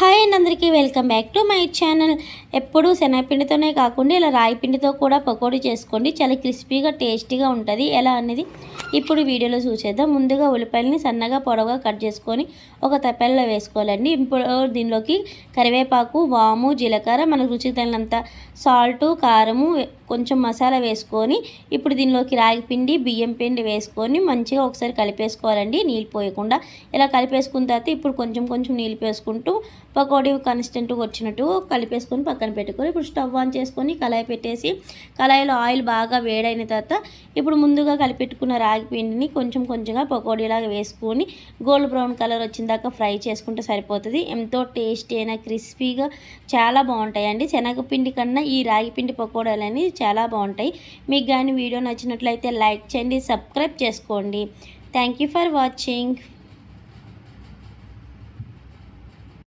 Hi and అందరికీ welcome back to my channel. ఎప్పుడూ శనగపిండితోనే కాకుండా ఇలా రాయి పిండితో కూడా పకోడీ చేసుకోండి. చాలా క్రిస్పీగా టేస్టీగా ఉంటుంది. ఎలా అనేది ఇప్పుడు వీడియోలో చూసేద్దాం. ముందుగా ఉల్లిపాయలని సన్నగా పొడవుగా కట్ చేసుకొని ఒక తప్పెల్లో వేసుకోవాలండి. ఇప్పుడు దీనిలోకి కరివేపాకు వాము జీలకర్ర మనకు రుచికి తగినంత సాల్టు కారము కొంచెం మసాలా వేసుకొని ఇప్పుడు దీనిలోకి రాగి పిండి బియ్యం పిండి వేసుకొని మంచిగా ఒకసారి కలిపేసుకోవాలండి. నీళ్ళు పోయకుండా ఇలా కలిపేసుకున్న తర్వాత ఇప్పుడు కొంచెం కొంచెం నీళ్ళు వేసుకుంటూ పకోడీ కన్సిస్టెంట్గా వచ్చినట్టు కలిపేసుకొని పక్కన పెట్టుకొని ఇప్పుడు స్టవ్ ఆన్ చేసుకొని కళాయి పెట్టేసి కళాయిలో ఆయిల్ బాగా వేడైన తర్వాత ఇప్పుడు ముందుగా కలిపెట్టుకున్న రాగి పిండిని కొంచెం కొంచెంగా పకోడీలాగా వేసుకొని గోల్డ్ బ్రౌన్ కలర్ వచ్చిన దాకా ఫ్రై చేసుకుంటే సరిపోతుంది. ఎంతో టేస్టీ అయినా క్రిస్పీగా చాలా బాగుంటాయండి. శనగపిండి కన్నా ఈ రాగి పిండి పకోడాలని చాలా బాగుంటాయి. మీకు కానీ వీడియో నచ్చినట్లయితే లైక్ చేయండి సబ్స్క్రైబ్ చేసుకోండి. Thank you for watching.